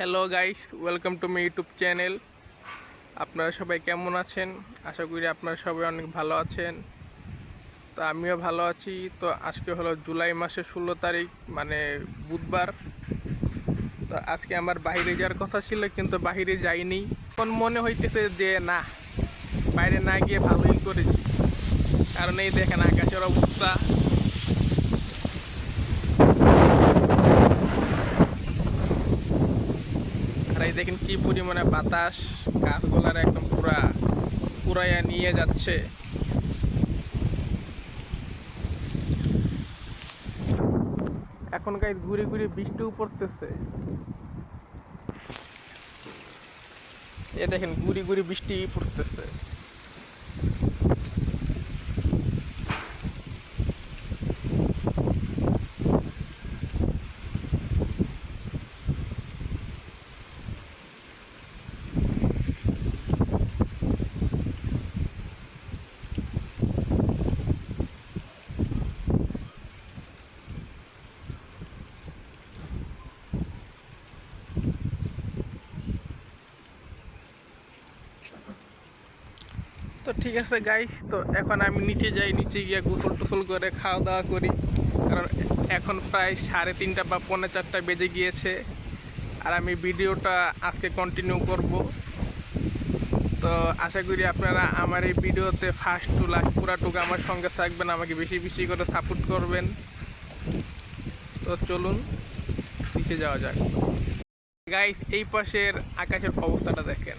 Hello guys welcome to my YouTube channel আপনারা সবাই কেমন আছেন? আশা করি আপনারা সবাই অনেক ভালো আছেন। তো আমিও ভালো আছি। তো আজকে হলো জুলাই মাসের ষোলো তারিখ মানে বুধবার। তো আজকে আমার বাইরে যাওয়ার কথা ছিল, কিন্তু বাইরে যাইনি। এখন মনে হইতেছে যে, না, বাইরে না গিয়ে ভালোই করেছি। কারণ এই দেখেন আকাশের অবস্থা। এই দেখেন কি পরিমাণে বাতাস, গাছগুলার একদম পুরা, পুরাইয়া নিয়ে যাচ্ছে। এখন গাই ঘুরে ঘুরে বৃষ্টিও পড়তেছে। এ দেখেন ঘুরি ঘুরি বৃষ্টি পড়তেছে তো ঠিক আছে গাইস তো এখন আমি নিচে যাই, নিচে গিয়ে গোসল টোসল করে খাওয়া দাওয়া করি। কারণ এখন প্রায় সাড়ে তিনটা বা পৌনে চারটা বেজে গিয়েছে আর আমি ভিডিওটা আজকে কন্টিনিউ করব। তো আশা করি আপনারা আমার এই ভিডিওতে ফার্স্ট টু লাস্ট পুরাটুকু আমার সঙ্গে থাকবেন, আমাকে বেশি বেশি করে সাপোর্ট করবেন। তো চলুন, নিচে যাওয়া যাক। গাইস এই পাশের আকাশের অবস্থাটা দেখেন।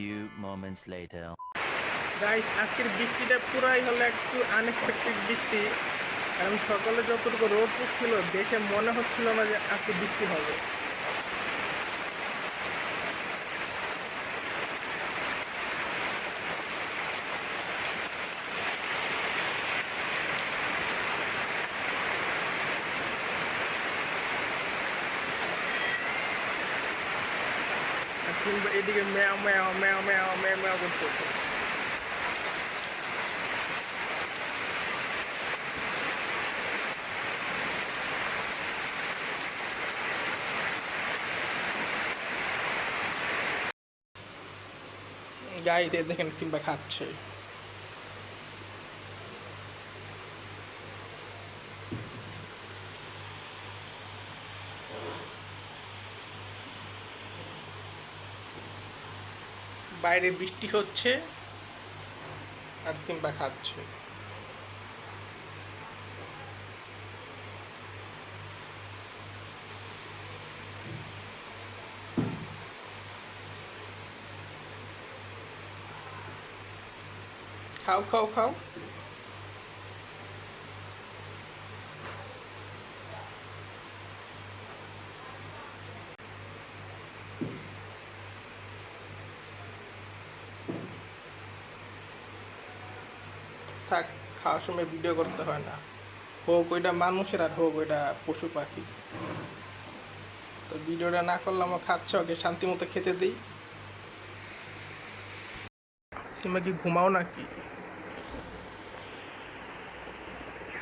Few moments later. গাইস আজকের বৃষ্টিটা পুরাই হলো একটু আনএক্সপেক্টেড বৃষ্টি কারণ সকালে যতটুকু রোদ ছিল দেখে মনে হচ্ছিল না যে আজকে বৃষ্টি হবে কিংবা এদিকে ম্যাও ম্যাও ম্যাও ম্যাও ম্যাও ম্যাও করতেছে গাইতে দেখেন সিম্বা খাচ্ছে বাইরে বৃষ্টি হচ্ছে আর কিংবা খাচ্ছে। খাও খাও খাও থাক খাওয়ার সময় ভিডিও করতে হয় না। হোক, ওইটা মানুষের আর হোক, ওইটা পশু পাখি। তো ভিডিওটা না করলে আমার খাচ্ছে, ওকে শান্তি মতো খেতে দিই। সিমা কি ঘুমাও নাকি?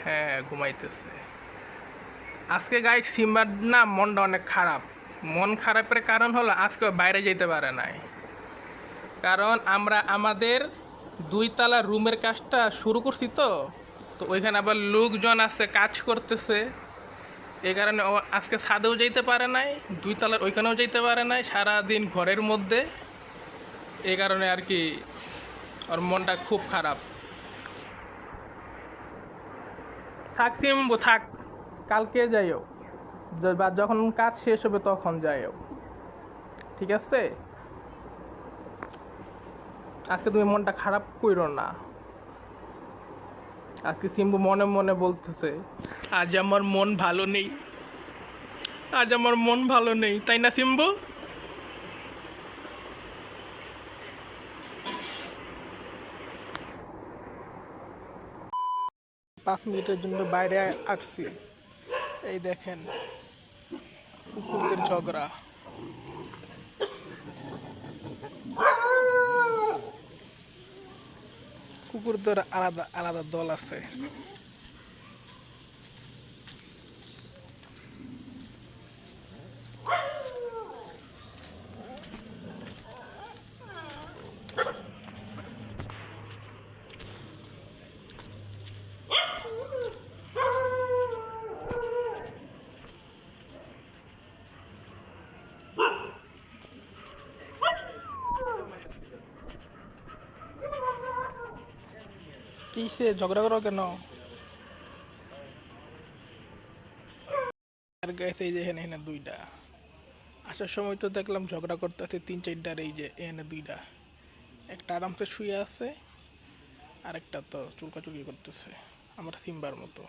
হ্যাঁ ঘুমাইতেছে। আজকে গাই সিম্বার না মনটা অনেক খারাপ। মন খারাপের কারণ হলো আজকে বাইরে যেতে পারে নাই। কারণ আমরা, আমাদের দুই তালা রুমের কাজটা শুরু করছি তো তো ওইখানে আবার লোকজন আছে, কাজ করতেছে। এই কারণে আজকে ছাদেও যেতে পারে নাই দুই তালার ওইখানেও যেতে পারে নাই সারা দিন ঘরের মধ্যে। এই কারণে আর কি ওর মনটা খুব খারাপ। থাক সিম্বু, থাক, কালকে যাইও বা যখন কাজ শেষ হবে তখন যাইও ঠিক আছে? আজকে তুমি মনটা খারাপ করো না। আজকে সিম্বু মনে মনে বলতেছে, আজ আমার মন ভালো নেই। আজ আমার মন ভালো নেই, তাই না সিম্বু? পাঁচ মিনিটের জন্য বাইরে আসছি। এই দেখেন, কুকুরদের ঝগড়া। কুকুরদের আলাদা আলাদা দল আছে। কিসে ঝগড়া করো কেন? আর গাইছে এই যে এখানে এখানে দুইটা। আসার সময় তো দেখলাম ঝগড়া করতে আছে তিন চারটার, এই যে এখানে দুইটা। একটা আরামসে শুয়ে আছে, আরেকটা তো চুলকাচুলকি করতেছে, আমার সিম্বার মতো।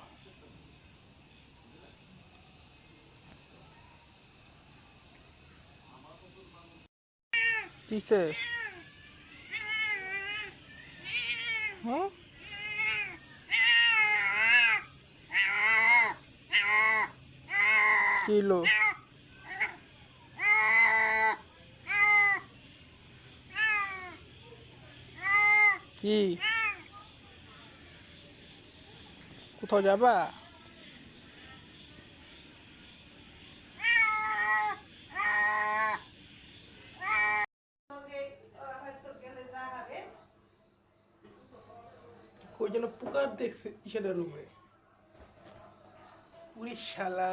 কিসে হুম কিলো। কি? কোথাও যাবা? ওই জন্য পোকার দেখছে ইসেদের রুমে। উড়ি শালা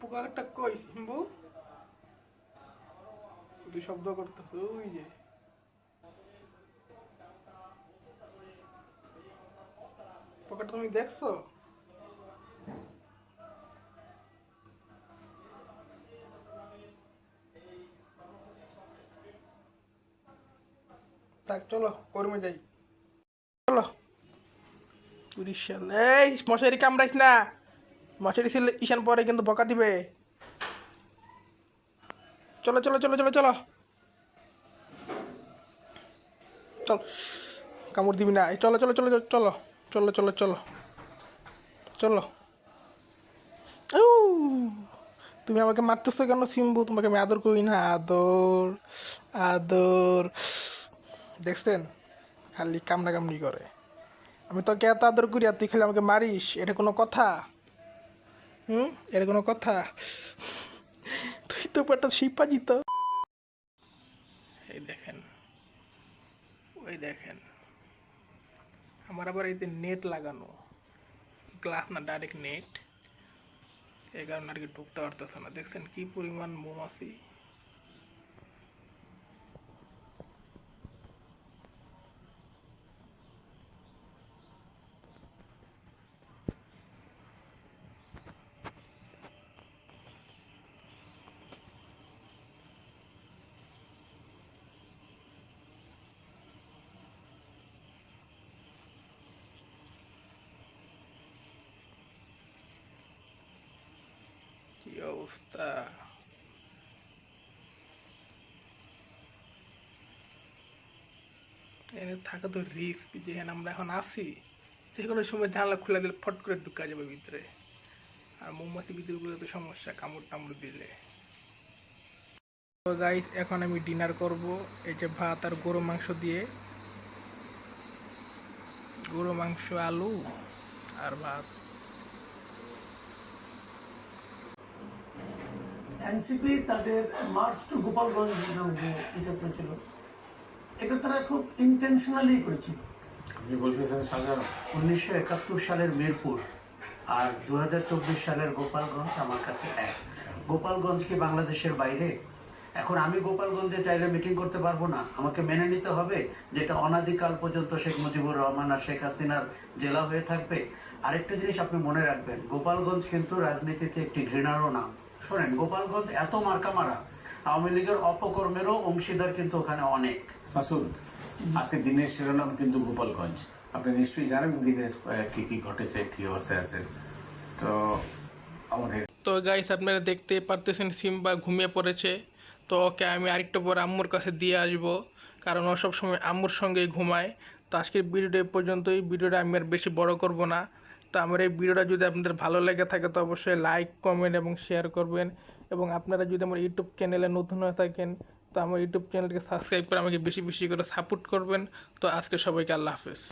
পোকাটা কই? শব্দ ওই যে। পোকাটা তুমি দেখছ? থাক, চলো, কর্মে যাই। চলো। উড়িষ্যা এই, মশারি কামড়াইস না। মশারি ছিল ঈশান পরে কিন্তু বকা দিবে। চলো চলো চলো চলো চলো। চল, কামড় দিবি না। চলো চলো চলো চলো চলো চলো চলো চলো! তুমি আমাকে মারতেছো কেন সিম্বু? তোমাকে আমি আদর করি না। আদর আদর। দেখছেন? খালি কামড়া কামড়ি করে। আমি তোকে এত আদর করি আর তুই খালি আমাকে মারিস? এটা কোনো কথা? হুম? কোনো কথা? তুই তো একটা শিপাজি তো। এই দেখেন। ওই দেখেন। আমার আবার এই যে নেট লাগানো। গ্লাস না ডাইরেক্ট নেট এই কারণে আর কি ঢুকতে পারতেছে না। দেখছেন কি পরিমাণ মৌমাছি কি অবস্থা এখানে থাকা তো রিস্ক যেখানে আমরা এখন আসি যে কোনো সময় জানলা খুলে দিলে ফট করে ঢুকা যাবে ভিতরে। আর মোমবাতি ভিতরগুলো তো সমস্যা, কামড় টামড় দিলে। তো গাইস এখন আমি ডিনার করব। এই যে ভাত আর গরু মাংস দিয়ে। গরু মাংস, আলু আর ভাত। এনসিপি তাদের মার্চ টু গোপালগঞ্জ নামে এটা করেছিল এটা তারা খুব ইন্টেনশনালি করেছে। উনিশশো একাত্তর সালের মিরপুর আর দু সালের গোপালগঞ্জ আমার কাছে এক। গোপালগঞ্জ কি বাংলাদেশের বাইরে এখন আমি গোপালগঞ্জে চাইলে মিটিং করতে পারব না। আমাকে মেনে নিতে হবে যেটা অনাদিকাল পর্যন্ত শেখ মুজিবুর রহমান আর শেখ হাসিনার জেলা হয়ে থাকবে। আরেকটা জিনিস আপনি মনে রাখবেন গোপালগঞ্জ কিন্তু রাজনীতিতে একটি ঘৃণারও নাম। শোনেন গোপালগঞ্জ এত মার্কা মারা আওয়ামী লীগের অপকর্মেরও অংশীদার কিন্তু ওখানে অনেক। মাসুদ আজকে দিনের শিরোনাম কিন্তু গোপালগঞ্জ। আপনি নিশ্চয়ই জানেন দিনের কি কি ঘটেছে কি অবস্থায় আছে। তো আমাদের তো গাইস আপনারা দেখতে পারতেছেন সিম্বা ঘুমিয়ে পড়েছে। তো ওকে আমি আরেকটু পর আম্মুর কাছে দিয়ে আসব। কারণ ও সবসময় আম্মুর সঙ্গেই ঘুমায়। তো আজকের ভিডিওটা এই পর্যন্তই। ভিডিওটা আমি আর বেশি বড় করব না। তো আমার এই ভিডিওটা যদি আপনাদের ভালো লেগে থাকে, তো অবশ্যই লাইক কমেন্ট এবং শেয়ার করবেন। এবং আপনারা যদি আমার ইউটিউব চ্যানেলে নতুন হয়ে থাকেন, তো আমার ইউটিউব চ্যানেলকে সাবস্ক্রাইব করে আমাকে বেশি বেশি করে সাপোর্ট করবেন। তো আজকে সবাইকে আল্লাহ হাফেজ।